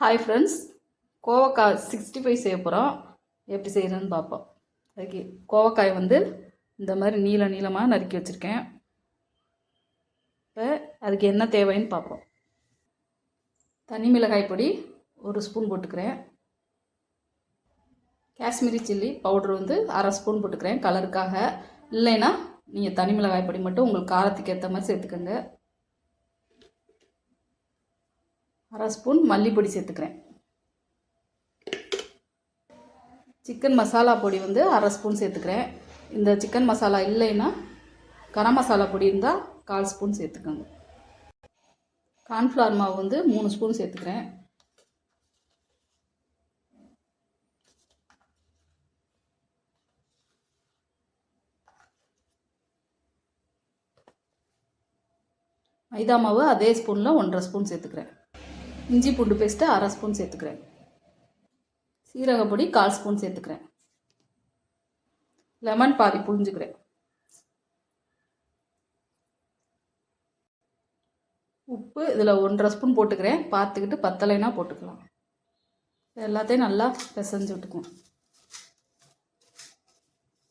Hi friends கோவக்காய் sixty five செய்ய போகிறோம் எப்படி செய்கிறேன்னு பார்ப்போம். அதுக்கு கோவக்காய் வந்து இந்த மாதிரி நீள நீளமாக நறுக்கி வச்சுருக்கேன். இப்போ அதுக்கு என்ன தேவைன்னு பார்ப்போம். தனி மிளகாய் பொடி ஒரு ஸ்பூன் போட்டுக்கிறேன். காஷ்மீரி சில்லி பவுடர் வந்து அரை ஸ்பூன் போட்டுக்கிறேன். கலருக்காக இல்லைன்னா நீங்கள் தனி மிளகாய் பொடி மட்டும் உங்களுக்கு காரத்துக்கு ஏற்ற மாதிரி சேர்த்துக்கோங்க. அரை ஸ்பூன் மல்லிப்பொடி சேர்த்துக்கிறேன். சிக்கன் மசாலா பொடி வந்து அரை ஸ்பூன் சேர்த்துக்கிறேன். இந்த சிக்கன் மசாலா இல்லைன்னா கரம் மசாலா பொடி இருந்தால் கால் ஸ்பூன் சேர்த்துக்கோங்க. கார்ன்ஃப்ளவர் மாவு வந்து மூணு ஸ்பூன் சேர்த்துக்கிறேன். மைதா மாவு அதே ஸ்பூனில் ஒன்றரை ஸ்பூன் சேர்த்துக்கிறேன். இஞ்சி பூண்டு பேஸ்ட்டு அரை ஸ்பூன் சேர்த்துக்கிறேன். சீரக பொடி கால் ஸ்பூன் சேர்த்துக்கிறேன். லெமன் பாதி புழிஞ்சுக்கிறேன். உப்பு இதில் ஒன்றரை ஸ்பூன் போட்டுக்கிறேன். பார்த்துக்கிட்டு பத்தலைனா போட்டுக்கலாம். எல்லாத்தையும் நல்லா பிசைஞ்சு விட்டுக்குவோம்.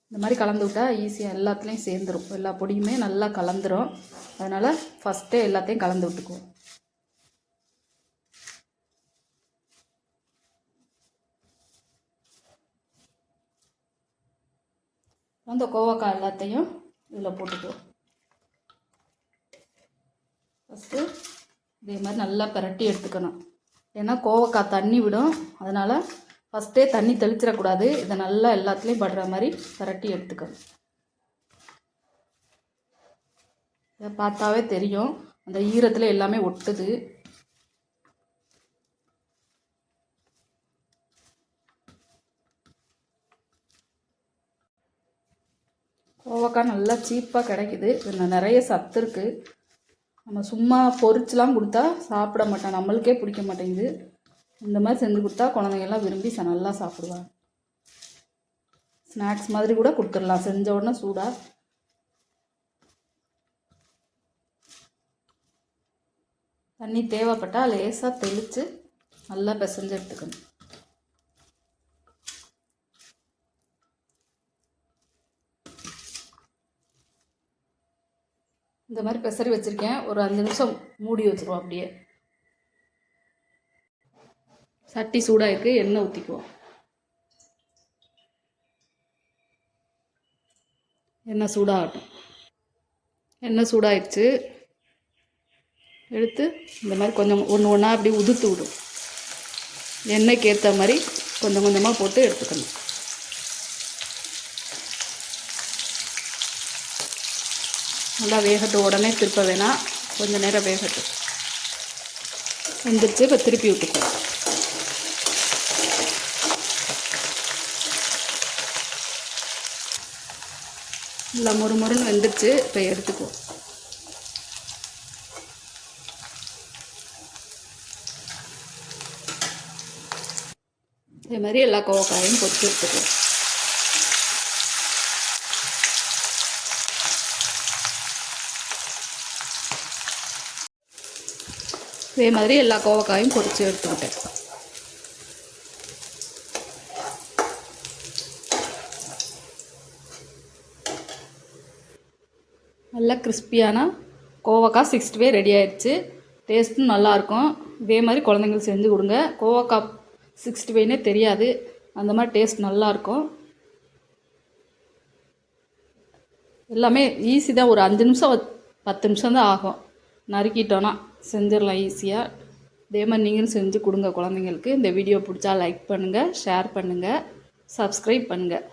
இந்த மாதிரி கலந்து விட்டால் ஈஸியாக எல்லாத்துலேயும் சேர்ந்துடும் எல்லா பொடியுமே நல்லா கலந்துரும். அதனால் ஃபஸ்ட்டே எல்லாத்தையும் கலந்து விட்டுக்குவோம். அந்த கோவக்காய் எல்லாத்தையும் இதில் போட்டுக்குவோம் ஃபஸ்ட்டு இதே மாதிரி நல்லா பிரட்டி எடுத்துக்கணும். ஏன்னா கோவக்காய் தண்ணி விடும். அதனால் ஃபஸ்ட்டே தண்ணி தெளிச்சிடக்கூடாது. இதை நல்லா எல்லாத்துலேயும் படுற மாதிரி பிரட்டி எடுத்துக்கணும் இதை பார்த்தாவே தெரியும். அந்த ஈரத்தில் எல்லாமே ஒட்டுது. கோவக்காய் நல்லா சீப்பாக கிடைக்குது. இதில் நிறைய சத்து இருக்குது நம்ம சும்மா பொரிச்செலாம் கொடுத்தா சாப்பிட மாட்டோம். நம்மளுக்கே பிடிக்க மாட்டேங்குது. இந்த மாதிரி செஞ்சு கொடுத்தா குழந்தைங்கள்லாம் விரும்பி ச நல்லா சாப்பிடுவாங்க. ஸ்நாக்ஸ் மாதிரி கூட கொடுத்துடலாம். செஞ்ச உடனே சூடாக தண்ணி தேவைப்பட்டால் லேசாக தெளித்து நல்லா பிசைஞ்சு எடுத்துக்கணும். இந்த மாதிரி பெசரி வச்சுருக்கேன். ஒரு அஞ்சு நிமிஷம் மூடி வச்சுருவோம் அப்படியே. சட்டி சூடாக இருக்குது எண்ணெய் ஊற்றிக்குவோம் எண்ணெய் சூடாகட்டும். எண்ணெய் சூடாயிடுச்சு எடுத்து இந்த மாதிரி கொஞ்சம் ஒன்று ஒன்றா அப்படி உதுத்து விடும். எண்ணெய்க்கு ஏற்ற மாதிரி கொஞ்சம் கொஞ்சமாக போட்டு எடுத்துக்கணும். நல்லா வேகட்டும். உடனே திருப்ப வேணாம் கொஞ்சம் நேரம் வேகட்டும். வெந்துருச்சு இப்போ திருப்பி விட்டுக்குவோம் நல்லா மொறு மொறுன்னு வெந்துருச்சு. இப்போ எடுத்துக்குவோம். இதே மாதிரி எல்லா கோவக்காயும் பொறிச்சு எடுத்துக்குவோம். இதே மாதிரி எல்லா கோவக்காயும் பொறிச்சு எடுத்துக்கிட்டேன். நல்லா கிறிஸ்பியான கோவக்காய் சிக்ஸ்டி ரெடி ஆயிடுச்சு. டேஸ்ட்டும் நல்லாயிருக்கும். இதே மாதிரி குழந்தைங்களுக்கு செஞ்சு கொடுங்க. கோவக்காய் சிக்ஸ்டி ஃபைவ்னே தெரியாது. அந்த மாதிரி டேஸ்ட் நல்லாயிருக்கும். எல்லாமே ஈஸி தான். ஒரு அஞ்சு நிமிஷம் பத்து நிமிஷம் தான் ஆகும். நறுக்கிட்டோன்னா செஞ்சிடலாம் ஈஸியாக இதே மாதிரி நீங்களும் செஞ்சு கொடுங்க குழந்தைங்களுக்கு. இந்த வீடியோ பிடிச்சா லைக் பண்ணுங்கள் ஷேர் பண்ணுங்கள் சப்ஸ்கிரைப் பண்ணுங்கள்